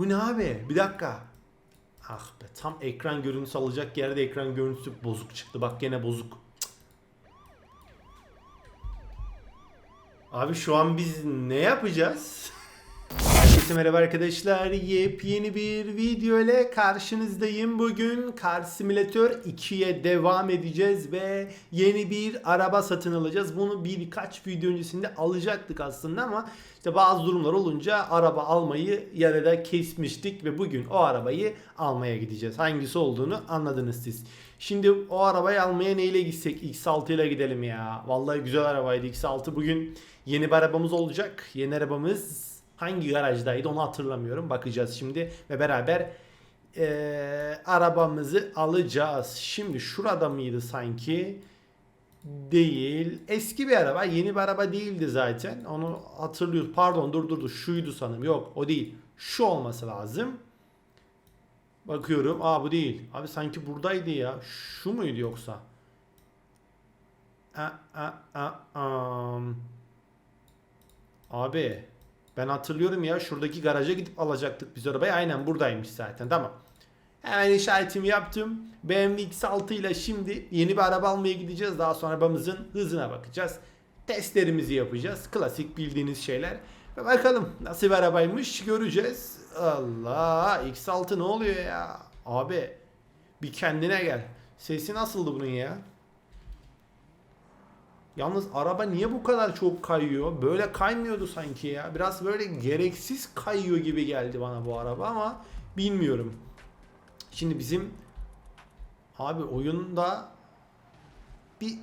Bu ne abi? Bir dakika. Ah be tam ekran görüntüsü alacak yerde ekran görüntüsü bozuk çıktı. Bak gene bozuk. Cık. Abi şu an biz ne yapacağız? Herkese merhaba arkadaşlar. Yepyeni bir video ile karşınızdayım. Bugün Car Simulator 2'ye devam edeceğiz ve yeni bir araba satın alacağız. Bunu birkaç video öncesinde alacaktık aslında ama işte bazı durumlar olunca araba almayı yarıda kesmiştik ve bugün o arabayı almaya gideceğiz. Hangisi olduğunu anladınız siz. Şimdi o arabayı almaya neyle gitsek? X6 ile gidelim ya. Vallahi güzel arabaydı X6. Bugün yeni bir arabamız olacak. Yeni arabamız hangi garajdaydı onu hatırlamıyorum. Bakacağız şimdi ve beraber eee, arabamızı alacağız. Şimdi şurada mıydı sanki? Değil. Eski bir araba. Yeni bir araba değildi zaten. Onu hatırlıyoruz. Pardon dur dur dur. Şuydu sanırım. Yok o değil. Şu olması lazım. Bakıyorum. Aa bu değil. Abi sanki buradaydı ya. Şu muydu yoksa? A, a, a, am. Abi ben hatırlıyorum ya şuradaki garaja gidip alacaktık biz arabayı. Aynen buradaymış zaten tamam. Hemen işaretimi yaptım. BMW X6 ile şimdi yeni bir araba almaya gideceğiz. Daha sonra arabamızın hızına bakacağız. Testlerimizi yapacağız. Klasik bildiğiniz şeyler. Ve bakalım nasıl bir arabaymış göreceğiz. Allah X6 ne oluyor ya? Abi bir kendine gel. Sesi nasıldı bunun ya? Yalnız araba niye bu kadar çok kayıyor? Böyle kaymıyordu sanki ya. Biraz böyle gereksiz kayıyor gibi geldi bana bu araba ama bilmiyorum. Şimdi bizim abi oyunda bir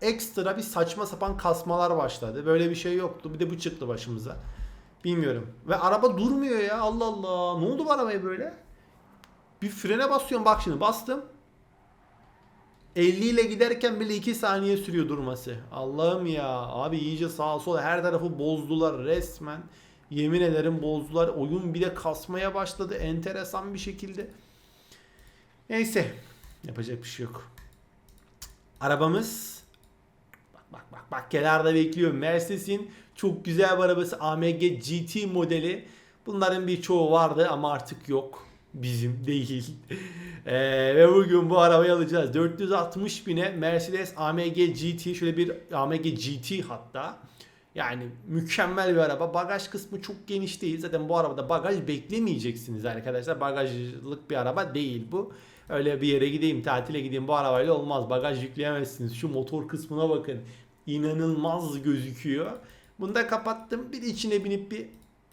ekstra bir saçma sapan kasmalar başladı. Böyle bir şey yoktu. Bir de bu çıktı başımıza. Bilmiyorum. Ve araba durmuyor ya. Allah Allah. Ne oldu bu arabaya böyle? Bir frene basıyorum. Bak şimdi bastım. 50 ile giderken bile 2 saniye sürüyor durması. Allah'ım ya. Abi iyice sağa sola her tarafı bozdular resmen. Yemin ederim bozdular. Oyun bir de kasmaya başladı. Enteresan bir şekilde. Neyse. Yapacak bir şey yok. Arabamız bak bak bak bak kenarda bekliyor. Mercedes'in çok güzel bir arabası AMG GT modeli. Bunların birçoğu vardı ama artık yok. Bizim değil. Ee, ve bugün bu arabayı alacağız. 460 bine Mercedes AMG GT şöyle bir AMG GT hatta. Yani mükemmel bir araba. Bagaj kısmı çok geniş değil. Zaten bu arabada bagaj beklemeyeceksiniz arkadaşlar. Bagajlık bir araba değil bu. Öyle bir yere gideyim, tatile gideyim bu arabayla olmaz. Bagaj yükleyemezsiniz. Şu motor kısmına bakın. İnanılmaz gözüküyor. Bunu da kapattım. Bir içine binip bir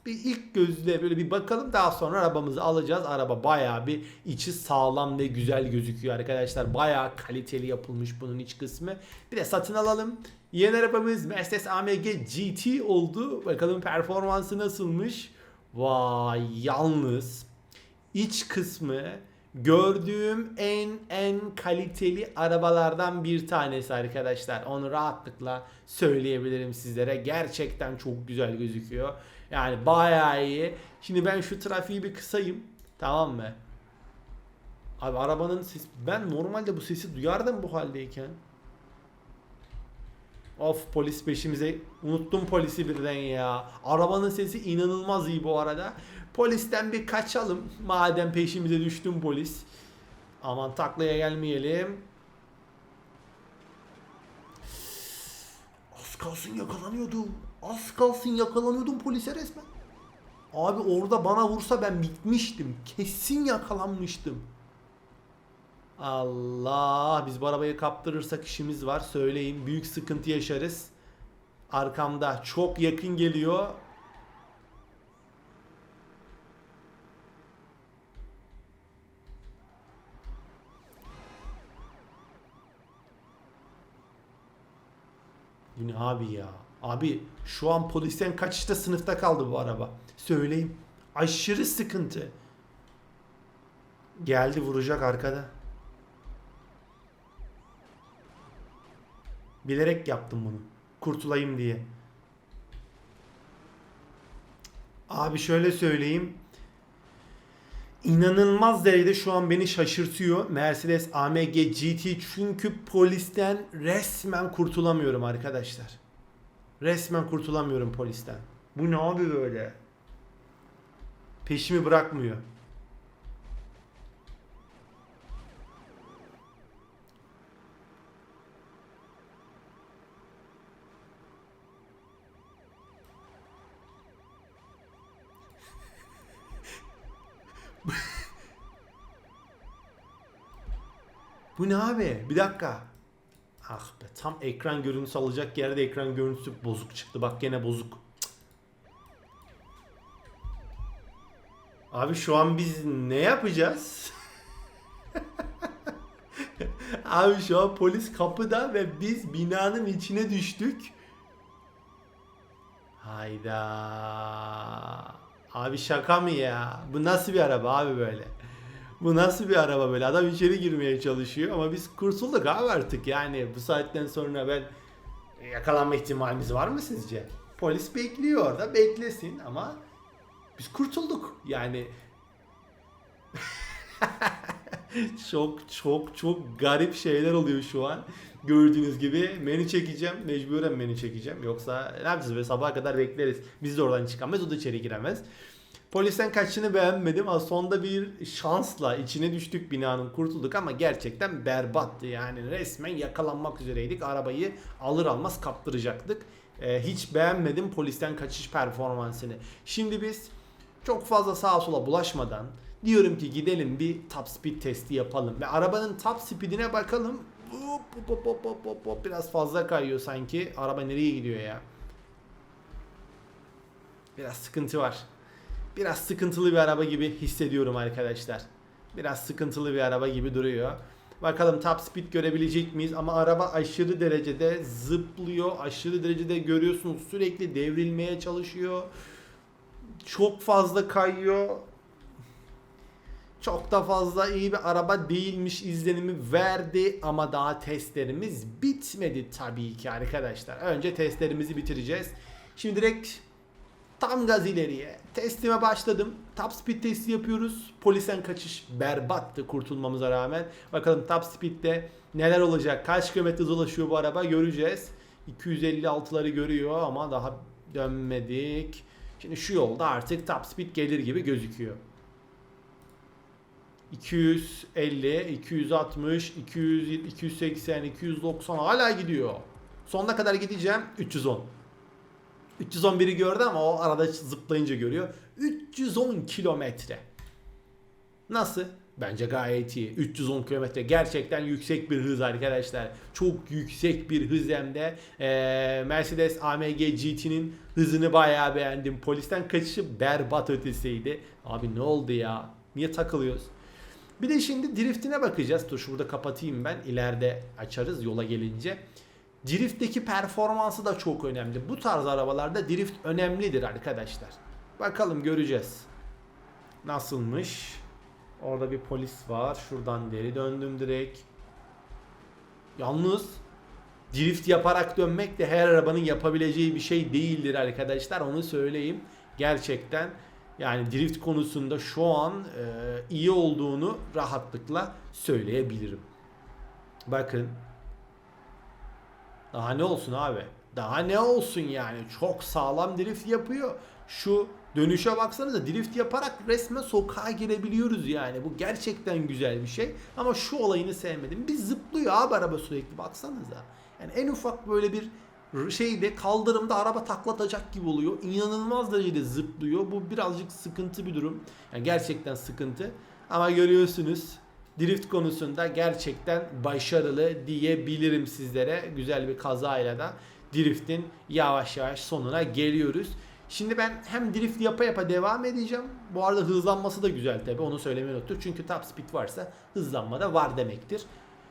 bir ilk gözle böyle bir bakalım. Daha sonra arabamızı alacağız. Araba bayağı bir içi sağlam ve güzel gözüküyor arkadaşlar. Bayağı kaliteli yapılmış bunun iç kısmı. Bir de satın alalım. Yeni arabamız Mercedes AMG GT oldu. Bakalım performansı nasılmış. Vay yalnız iç kısmı gördüğüm en en kaliteli arabalardan bir tanesi arkadaşlar. Onu rahatlıkla söyleyebilirim sizlere. Gerçekten çok güzel gözüküyor. Yani bayağı iyi. Şimdi ben şu trafiği bir kısayım. Tamam mı? Abi arabanın sesi... Ben normalde bu sesi duyardım bu haldeyken. Of polis peşimize. Unuttum polisi birden ya. Arabanın sesi inanılmaz iyi bu arada. Polisten bir kaçalım. Madem peşimize düştün polis. Aman taklaya gelmeyelim. Az kalsın yakalanıyordum. Az kalsın yakalanıyordum polise resmen. Abi orada bana vursa ben bitmiştim. Kesin yakalanmıştım. Allah biz bu arabayı kaptırırsak işimiz var. Söyleyin büyük sıkıntı yaşarız. Arkamda çok yakın geliyor. Bu ne abi ya? Abi şu an polisten kaçışta sınıfta kaldı bu araba. Söyleyeyim. Aşırı sıkıntı. Geldi vuracak arkada. Bilerek yaptım bunu. Kurtulayım diye. Abi şöyle söyleyeyim. İnanılmaz derecede şu an beni şaşırtıyor Mercedes AMG GT çünkü polisten resmen kurtulamıyorum arkadaşlar. Resmen kurtulamıyorum polisten. Bu ne abi böyle? Peşimi bırakmıyor. Bu ne abi? Bir dakika. Ah be tam ekran görüntüsü alacak yerde ekran görüntüsü bozuk çıktı. Bak gene bozuk. Abi şu an biz ne yapacağız? Abi şu an polis kapıda ve biz binanın içine düştük. Hayda. Abi şaka mı ya? Bu nasıl bir araba abi böyle? Bu nasıl bir araba böyle? Adam içeri girmeye çalışıyor ama biz kurtulduk abi artık yani bu saatten sonra ben yakalanma ihtimalimiz var mı sizce? Polis bekliyor orada beklesin ama biz kurtulduk yani çok çok çok garip şeyler oluyor şu an. Gördüğünüz gibi menü çekeceğim. Mecburen menü çekeceğim. Yoksa ne yapacağız böyle sabaha kadar bekleriz. Biz de oradan çıkamayız. O da içeri giremez. Polisten kaçını beğenmedim ama sonda bir şansla içine düştük binanın kurtulduk ama gerçekten berbattı yani resmen yakalanmak üzereydik arabayı alır almaz kaptıracaktık. Ee, hiç beğenmedim polisten kaçış performansını. Şimdi biz çok fazla sağa sola bulaşmadan diyorum ki gidelim bir top speed testi yapalım ve arabanın top speedine bakalım. Hop, hop, hop, hop, hop, hop. Biraz fazla kayıyor sanki. Araba nereye gidiyor ya? Biraz sıkıntı var. Biraz sıkıntılı bir araba gibi hissediyorum arkadaşlar. Biraz sıkıntılı bir araba gibi duruyor. Bakalım top speed görebilecek miyiz? Ama araba aşırı derecede zıplıyor. Aşırı derecede görüyorsunuz sürekli devrilmeye çalışıyor. Çok fazla kayıyor. Çok da fazla iyi bir araba değilmiş izlenimi verdi ama daha testlerimiz bitmedi tabii ki arkadaşlar. Önce testlerimizi bitireceğiz. Şimdi direkt Tam gaz ileriye. Testime başladım. Top speed testi yapıyoruz. Polisen kaçış berbattı kurtulmamıza rağmen. Bakalım top speed'de neler olacak? Kaç kilometre hız ulaşıyor bu araba göreceğiz. 256'ları görüyor ama daha dönmedik. Şimdi şu yolda artık top speed gelir gibi gözüküyor. 250, 260, 200, 280, 290 hala gidiyor. Sonuna kadar gideceğim 310. 311'i gördü ama o arada zıplayınca görüyor. 310 kilometre. Nasıl? Bence gayet iyi. 310 kilometre gerçekten yüksek bir hız arkadaşlar. Çok yüksek bir hız hem de. Ee, Mercedes AMG GT'nin hızını bayağı beğendim. Polisten kaçışı berbat ötesiydi. Abi ne oldu ya? Niye takılıyoruz? Bir de şimdi driftine bakacağız. Dur şurada kapatayım ben. İleride açarız yola gelince. Drift'teki performansı da çok önemli. Bu tarz arabalarda drift önemlidir arkadaşlar. Bakalım göreceğiz. Nasılmış? Orada bir polis var. Şuradan geri döndüm direkt. Yalnız drift yaparak dönmek de her arabanın yapabileceği bir şey değildir arkadaşlar. Onu söyleyeyim. Gerçekten yani drift konusunda şu an e, iyi olduğunu rahatlıkla söyleyebilirim. Bakın daha ne olsun abi? Daha ne olsun yani? Çok sağlam drift yapıyor. Şu dönüşe baksanıza drift yaparak resmen sokağa girebiliyoruz yani. Bu gerçekten güzel bir şey. Ama şu olayını sevmedim. Bir zıplıyor abi araba sürekli baksanıza. Yani en ufak böyle bir şeyde kaldırımda araba taklatacak gibi oluyor. İnanılmaz derecede zıplıyor. Bu birazcık sıkıntı bir durum. Yani gerçekten sıkıntı. Ama görüyorsunuz drift konusunda gerçekten başarılı diyebilirim sizlere. Güzel bir kazayla da driftin yavaş yavaş sonuna geliyoruz. Şimdi ben hem drift yapa yapa devam edeceğim. Bu arada hızlanması da güzel tabi onu söylemeyi unuttuk. Çünkü top speed varsa hızlanma da var demektir.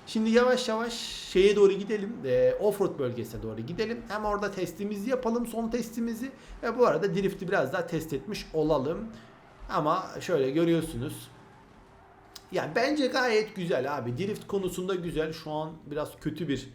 Şimdi yavaş yavaş şeye doğru gidelim. E, offroad bölgesine doğru gidelim. Hem orada testimizi yapalım son testimizi. Ve bu arada drift'i biraz daha test etmiş olalım. Ama şöyle görüyorsunuz yani bence gayet güzel abi. Drift konusunda güzel. Şu an biraz kötü bir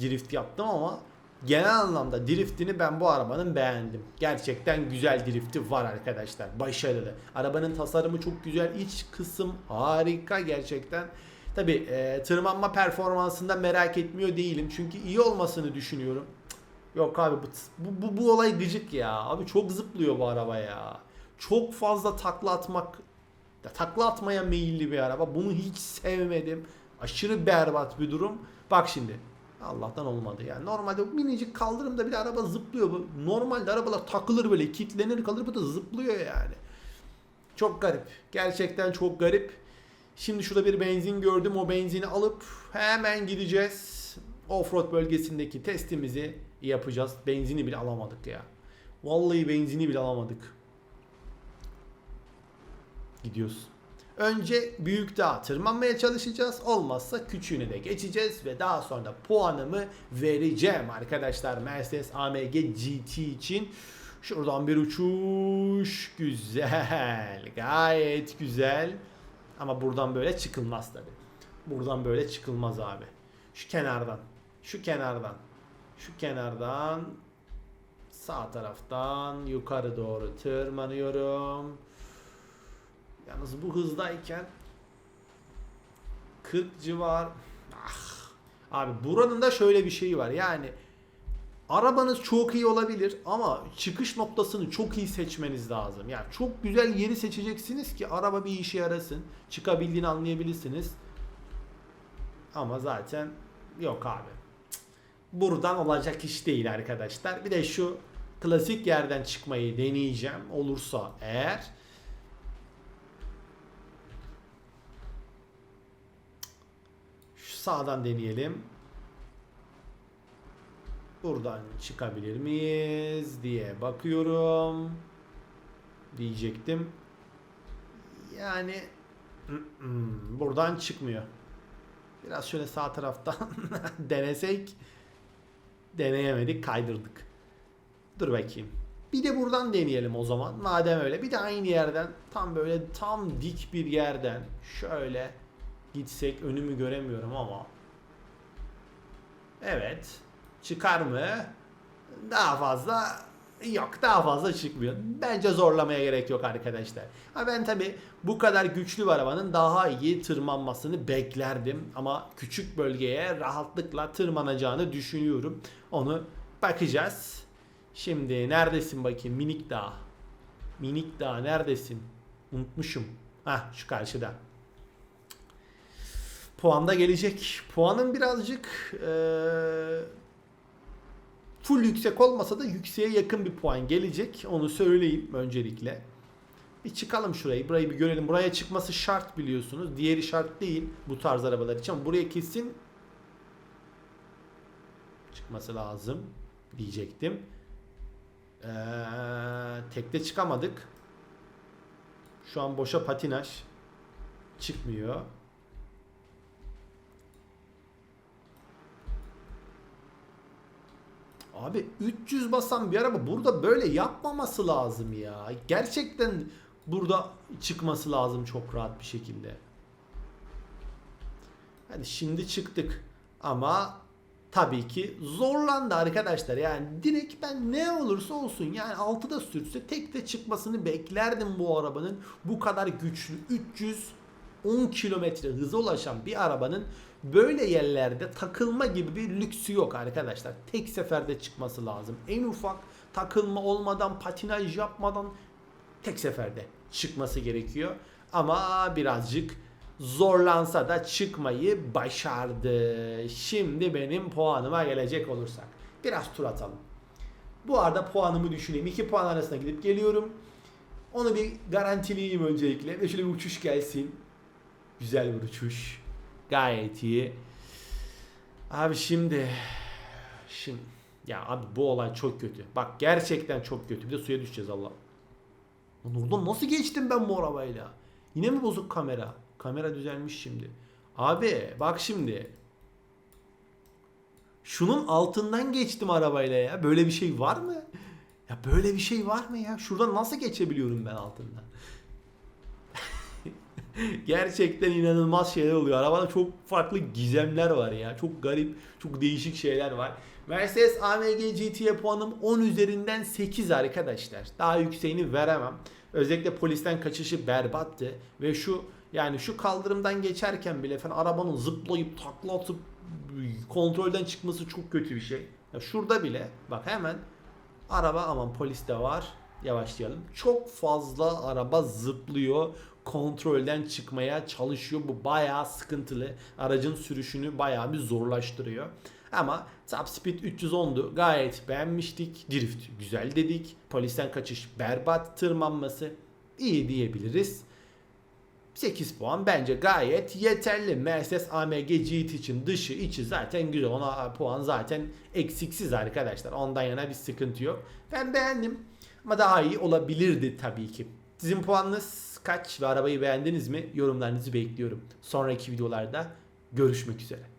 drift yaptım ama genel anlamda driftini ben bu arabanın beğendim. Gerçekten güzel drifti var arkadaşlar. Başarılı. Arabanın tasarımı çok güzel. İç kısım harika gerçekten. Tabi e, tırmanma performansında merak etmiyor değilim. Çünkü iyi olmasını düşünüyorum. Yok abi bu, bu, bu, bu olay gıcık ya. Abi çok zıplıyor bu araba ya. Çok fazla takla atmak ya takla atmaya meyilli bir araba. Bunu hiç sevmedim. Aşırı berbat bir durum. Bak şimdi. Allah'tan olmadı yani. Normalde minicik kaldırımda bir araba zıplıyor. Normalde arabalar takılır böyle kilitlenir kalır bu da zıplıyor yani. Çok garip. Gerçekten çok garip. Şimdi şurada bir benzin gördüm. O benzini alıp hemen gideceğiz. Offroad bölgesindeki testimizi yapacağız. Benzini bile alamadık ya. Vallahi benzini bile alamadık. Gidiyoruz. Önce büyük dağa tırmanmaya çalışacağız. Olmazsa küçüğüne de geçeceğiz ve daha sonra puanımı vereceğim arkadaşlar Mercedes AMG GT için. Şuradan bir uçuş. Güzel. Gayet güzel. Ama buradan böyle çıkılmaz tabi. Buradan böyle çıkılmaz abi. Şu kenardan. Şu kenardan. Şu kenardan. Sağ taraftan yukarı doğru tırmanıyorum. Yalnız bu hızdayken 40 civar. Ah. Abi buranın da şöyle bir şeyi var. Yani arabanız çok iyi olabilir ama çıkış noktasını çok iyi seçmeniz lazım. Yani çok güzel yeri seçeceksiniz ki araba bir işe yarasın. Çıkabildiğini anlayabilirsiniz. Ama zaten yok abi. Buradan olacak iş değil arkadaşlar. Bir de şu klasik yerden çıkmayı deneyeceğim. Olursa eğer sağdan deneyelim. Buradan çıkabilir miyiz diye bakıyorum. Diyecektim. Yani buradan çıkmıyor. Biraz şöyle sağ taraftan denesek deneyemedik, kaydırdık. Dur bakayım. Bir de buradan deneyelim o zaman. Madem öyle. Bir de aynı yerden tam böyle tam dik bir yerden şöyle gitsek önümü göremiyorum ama. Evet. Çıkar mı? Daha fazla yok. Daha fazla çıkmıyor. Bence zorlamaya gerek yok arkadaşlar. Ha ben tabi bu kadar güçlü bir arabanın daha iyi tırmanmasını beklerdim. Ama küçük bölgeye rahatlıkla tırmanacağını düşünüyorum. Onu bakacağız. Şimdi neredesin bakayım minik dağ. Minik dağ neredesin? Unutmuşum. Hah şu karşıda. Puan da gelecek. Puanın birazcık eee, full yüksek olmasa da yükseğe yakın bir puan gelecek. Onu söyleyeyim öncelikle. Bir çıkalım şurayı. Burayı bir görelim. Buraya çıkması şart biliyorsunuz. Diğeri şart değil bu tarz arabalar için ama buraya kesin çıkması lazım diyecektim. Ee, tekte çıkamadık. Şu an boşa patinaj çıkmıyor. Abi 300 basan bir araba burada böyle yapmaması lazım ya. Gerçekten burada çıkması lazım çok rahat bir şekilde. Hadi şimdi çıktık. Ama tabii ki zorlandı arkadaşlar. Yani direkt ben ne olursa olsun yani 6'da sürse tek de çıkmasını beklerdim bu arabanın. Bu kadar güçlü 310 kilometre hıza ulaşan bir arabanın böyle yerlerde takılma gibi bir lüksü yok arkadaşlar. Tek seferde çıkması lazım. En ufak takılma olmadan patinaj yapmadan tek seferde çıkması gerekiyor. Ama birazcık zorlansa da çıkmayı başardı. Şimdi benim puanıma gelecek olursak. Biraz tur atalım. Bu arada puanımı düşüneyim. İki puan arasında gidip geliyorum. Onu bir garantileyeyim öncelikle. Ve şöyle bir uçuş gelsin. Güzel bir uçuş. Gayet iyi. Abi şimdi şimdi ya abi bu olay çok kötü. Bak gerçekten çok kötü. Bir de suya düşeceğiz Allah. Lan oradan nasıl geçtim ben bu arabayla? Yine mi bozuk kamera? Kamera düzelmiş şimdi. Abi bak şimdi. Şunun altından geçtim arabayla ya. Böyle bir şey var mı? Ya böyle bir şey var mı ya? Şuradan nasıl geçebiliyorum ben altından? Gerçekten inanılmaz şeyler oluyor. Arabada çok farklı gizemler var ya. Çok garip, çok değişik şeyler var. Mercedes AMG GT'ye puanım 10 üzerinden 8 arkadaşlar. Daha yükseğini veremem. Özellikle polisten kaçışı berbattı. Ve şu yani şu kaldırımdan geçerken bile falan arabanın zıplayıp takla atıp kontrolden çıkması çok kötü bir şey. Ya şurada bile bak hemen araba aman polis de var. Yavaşlayalım. Çok fazla araba zıplıyor. Kontrolden çıkmaya çalışıyor. Bu bayağı sıkıntılı. Aracın sürüşünü bayağı bir zorlaştırıyor. Ama top speed 310'du. Gayet beğenmiştik. Drift güzel dedik. Polisten kaçış berbat. Tırmanması iyi diyebiliriz. 8 puan bence gayet yeterli. Mercedes AMG GT için dışı içi zaten güzel. Ona puan zaten eksiksiz arkadaşlar. Ondan yana bir sıkıntı yok. Ben beğendim. Ama daha iyi olabilirdi tabii ki. Sizin puanınız kaç ve arabayı beğendiniz mi? Yorumlarınızı bekliyorum. Sonraki videolarda görüşmek üzere.